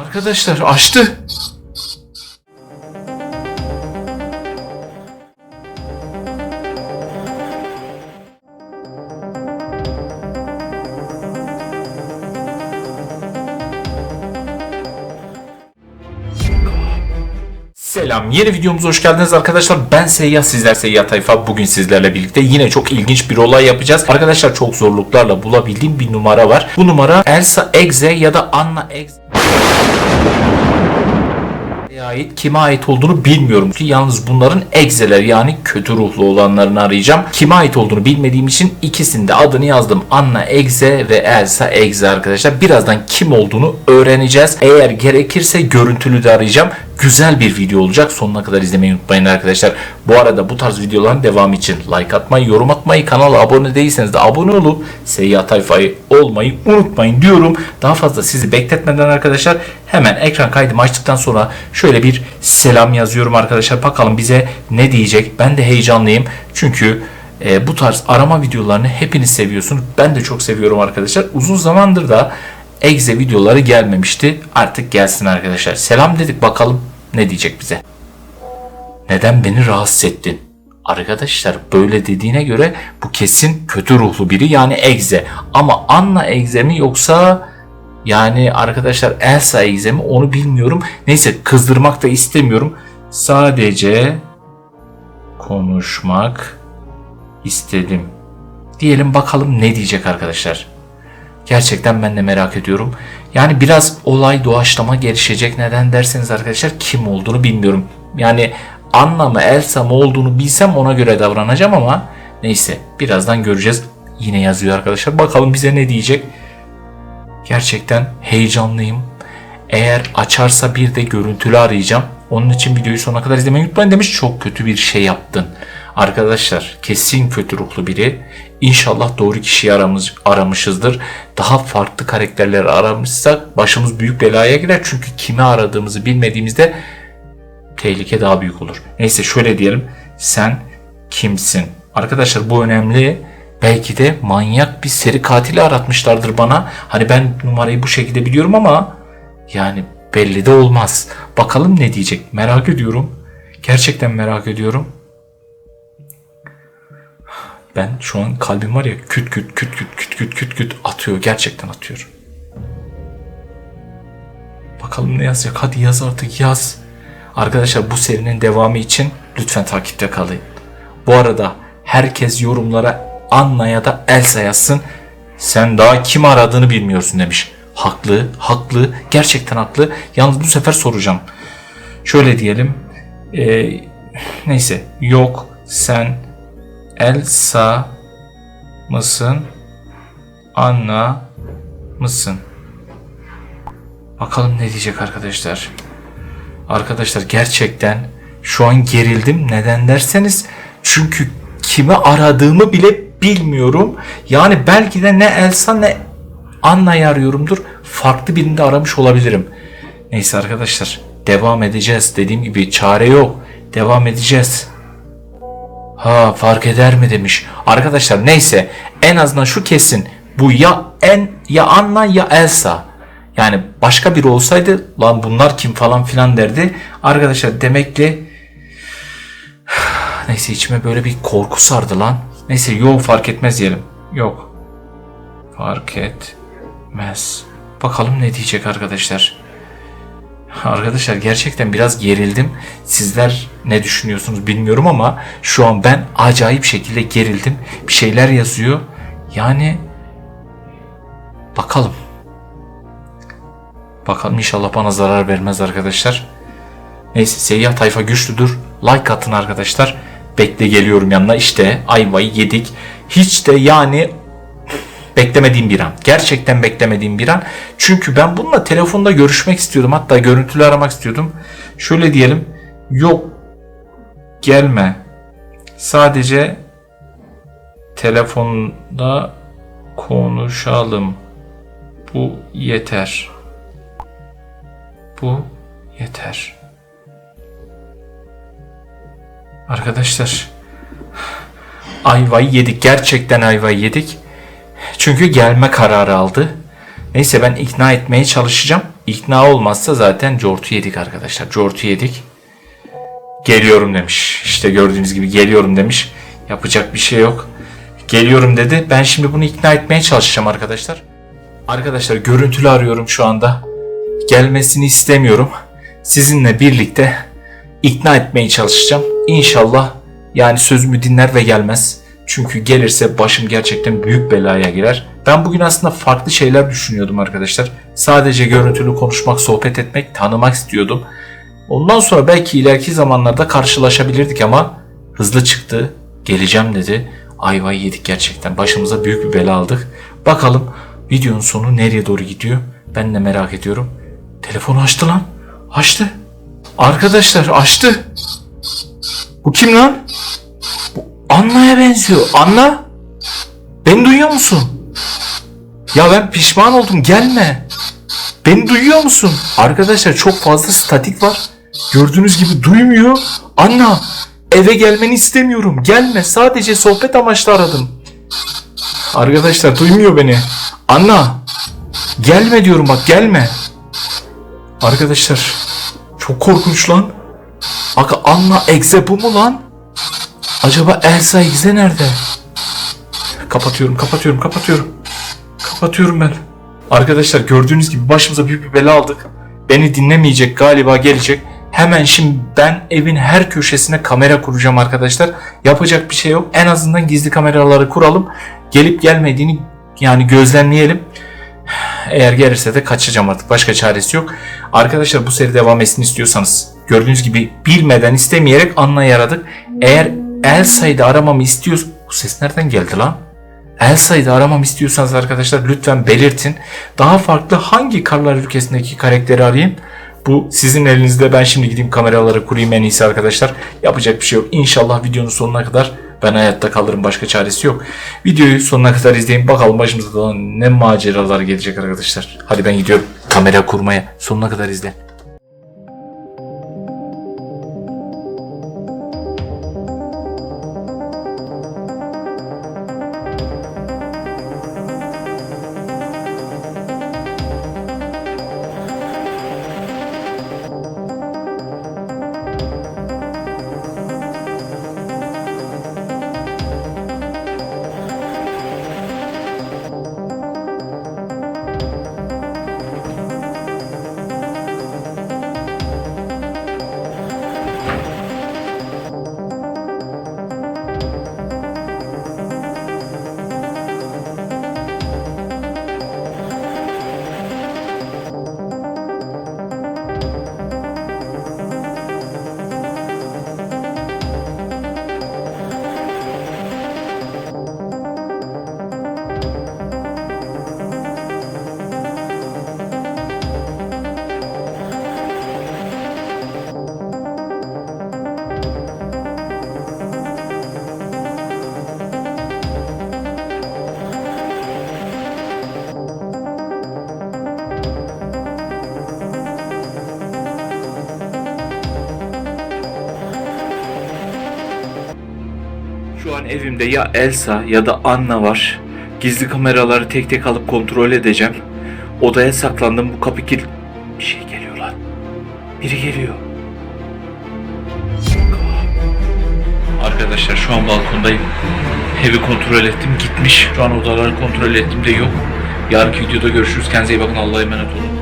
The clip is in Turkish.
Arkadaşlar açtı. Selam. Yeni videomuza hoş geldiniz arkadaşlar. Ben Seyyah, sizler Seyyah Tayfa. Bugün sizlerle birlikte yine çok ilginç bir olay yapacağız. Arkadaşlar çok zorluklarla bulabildiğim bir numara var. Bu numara Elsa Egze ya da Anna Egze ait kime ait olduğunu bilmiyorum ki yalnız bunların egzeler yani kötü ruhlu olanlarını arayacağım. Kime ait olduğunu bilmediğim için ikisinde adını yazdım. Anna Egze ve Elsa Egze arkadaşlar. Birazdan kim olduğunu öğreneceğiz. Eğer gerekirse görüntülü de arayacağım. Güzel bir video olacak. Sonuna kadar izlemeyi unutmayın arkadaşlar. Bu arada bu tarz videoların devamı için like atmayı, yorum atmayı, kanala abone değilseniz de abone olup Seyyah Tayfa'yı olmayı unutmayın diyorum. Daha fazla sizi bekletmeden arkadaşlar hemen ekran kaydımı açtıktan sonra şöyle bir selam yazıyorum arkadaşlar. Bakalım bize ne diyecek. Ben de heyecanlıyım. Çünkü e, bu tarz arama videolarını hepiniz seviyorsunuz. Ben de çok seviyorum arkadaşlar. Uzun zamandır da Exe videoları gelmemişti. Artık gelsin arkadaşlar. Selam dedik bakalım ne diyecek bize. Neden beni rahatsız ettin? Arkadaşlar böyle dediğine göre bu kesin kötü ruhlu biri yani Egze. Ama Anna Egze mi yoksa yani arkadaşlar Elsa Egze mi onu bilmiyorum. Neyse kızdırmak da istemiyorum. Sadece konuşmak istedim. Diyelim bakalım ne diyecek arkadaşlar. Gerçekten ben de merak ediyorum. Yani biraz olay doğaçlama gelişecek. Neden derseniz arkadaşlar kim olduğunu bilmiyorum. Yani Anna mı Elsa mı olduğunu bilsem ona göre davranacağım ama neyse birazdan göreceğiz. Yine yazıyor arkadaşlar. Bakalım bize ne diyecek. Gerçekten heyecanlıyım. Eğer açarsa bir de görüntülü arayacağım. Onun için videoyu sonuna kadar izlemeyi unutmayın demiş. Çok kötü bir şey yaptın. Arkadaşlar kesin kötü ruhlu biri. İnşallah doğru kişiyi aramış, aramışızdır. Daha farklı karakterleri aramışsak başımız büyük belaya girer. Çünkü kimi aradığımızı bilmediğimizde tehlike daha büyük olur. Neyse şöyle diyelim. Sen kimsin? Arkadaşlar bu önemli. Belki de manyak bir seri katili aratmışlardır bana. Hani ben numarayı bu şekilde biliyorum ama yani belli de olmaz. Bakalım ne diyecek. Merak ediyorum. Gerçekten merak ediyorum. Ben şu an kalbim var ya küt küt küt küt küt küt küt küt atıyor. Gerçekten atıyor. Bakalım ne yazacak. Hadi yaz artık yaz. Arkadaşlar bu serinin devamı için lütfen takipte kalın. Bu arada herkes yorumlara Anna ya da Elsa yazsın. Sen daha kim aradığını bilmiyorsun demiş. Haklı, haklı, gerçekten haklı. Yalnız bu sefer soracağım. Şöyle diyelim. Ee, neyse, yok sen Elsa mısın? Anna mısın? Bakalım ne diyecek arkadaşlar. Arkadaşlar gerçekten şu an gerildim. Neden derseniz çünkü kimi aradığımı bile bilmiyorum. Yani belki de ne Elsa ne Anna'yı arıyorumdur. Farklı birini de aramış olabilirim. Neyse arkadaşlar devam edeceğiz. Dediğim gibi çare yok. Devam edeceğiz. Ha fark eder mi demiş. Arkadaşlar neyse en azından şu kesin. Bu ya en ya Anna ya Elsa. Yani başka biri olsaydı lan bunlar kim falan filan derdi. Arkadaşlar demek ki neyse içime böyle bir korku sardı lan. Neyse yok fark etmez diyelim. Yok. Fark etmez. Bakalım ne diyecek arkadaşlar. Arkadaşlar gerçekten biraz gerildim. Sizler ne düşünüyorsunuz bilmiyorum ama şu an ben acayip şekilde gerildim. Bir şeyler yazıyor. Yani bakalım. Bakalım inşallah bana zarar vermez arkadaşlar. Neyse seyyah tayfa güçlüdür. Like atın arkadaşlar. Bekle geliyorum yanına. İşte ayvayı yedik. Hiç de yani beklemediğim bir an. Gerçekten beklemediğim bir an. Çünkü ben bununla telefonda görüşmek istiyordum. Hatta görüntülü aramak istiyordum. Şöyle diyelim. Yok gelme. Sadece telefonda konuşalım. Bu yeter. Bu yeter. Arkadaşlar ayvayı yedik. Gerçekten ayvayı yedik. Çünkü gelme kararı aldı. Neyse ben ikna etmeye çalışacağım. İkna olmazsa zaten cortu yedik arkadaşlar. Cortu yedik. Geliyorum demiş. İşte gördüğünüz gibi geliyorum demiş. Yapacak bir şey yok. Geliyorum dedi. Ben şimdi bunu ikna etmeye çalışacağım arkadaşlar. Arkadaşlar görüntülü arıyorum şu anda. Gelmesini istemiyorum. Sizinle birlikte ikna etmeye çalışacağım. İnşallah yani sözümü dinler ve gelmez. Çünkü gelirse başım gerçekten büyük belaya girer. Ben bugün aslında farklı şeyler düşünüyordum arkadaşlar. Sadece görüntülü konuşmak, sohbet etmek, tanımak istiyordum. Ondan sonra belki ileriki zamanlarda karşılaşabilirdik ama hızlı çıktı. Geleceğim dedi. Ayvayı yedik gerçekten. Başımıza büyük bir bela aldık. Bakalım videonun sonu nereye doğru gidiyor? Ben de merak ediyorum. Telefonu açtı lan. Açtı. Arkadaşlar açtı. Bu kim lan? Anna'ya benziyor. Anna? Beni duyuyor musun? Ya ben pişman oldum. Gelme. Beni duyuyor musun? Arkadaşlar çok fazla statik var. Gördüğünüz gibi duymuyor. Anna eve gelmeni istemiyorum. Gelme sadece sohbet amaçlı aradım. Arkadaşlar duymuyor beni. Anna gelme diyorum bak gelme. Arkadaşlar çok korkunç lan. Aga Anna egze bu mu lan? Acaba Elsa egze nerede? Kapatıyorum kapatıyorum kapatıyorum. Kapatıyorum ben. Arkadaşlar gördüğünüz gibi başımıza büyük bir bela aldık. Beni dinlemeyecek galiba gelecek. Hemen şimdi ben evin her köşesine kamera kuracağım arkadaşlar. Yapacak bir şey yok. En azından gizli kameraları kuralım. Gelip gelmediğini yani gözlemleyelim. Eğer gelirse de kaçacağım artık. Başka çaresi yok. Arkadaşlar bu seri devam etsin istiyorsanız gördüğünüz gibi bilmeden istemeyerek Anna yaradık. Eğer Elsa'yı aramamı istiyorsa... Bu ses nereden geldi lan? Elsa'yı da aramam istiyorsanız arkadaşlar lütfen belirtin. Daha farklı hangi Karlar ülkesindeki karakteri arayayım? Bu sizin elinizde. Ben şimdi gideyim kameraları kurayım en iyisi arkadaşlar. Yapacak bir şey yok. İnşallah videonun sonuna kadar ben hayatta kalırım. Başka çaresi yok. Videoyu sonuna kadar izleyin. Bakalım başımıza da ne maceralar gelecek arkadaşlar. Hadi ben gidiyorum kamera kurmaya. Sonuna kadar izleyin. An evimde ya Elsa ya da Anna var. Gizli kameraları tek tek alıp kontrol edeceğim. Odaya saklandım bu kapı kil... Bir şey geliyor lan. Biri geliyor. Arkadaşlar şu an balkondayım. Evi kontrol ettim gitmiş. Şu an odaları kontrol ettim de yok. Yarınki videoda görüşürüz. Kendinize iyi bakın. Allah'a emanet olun.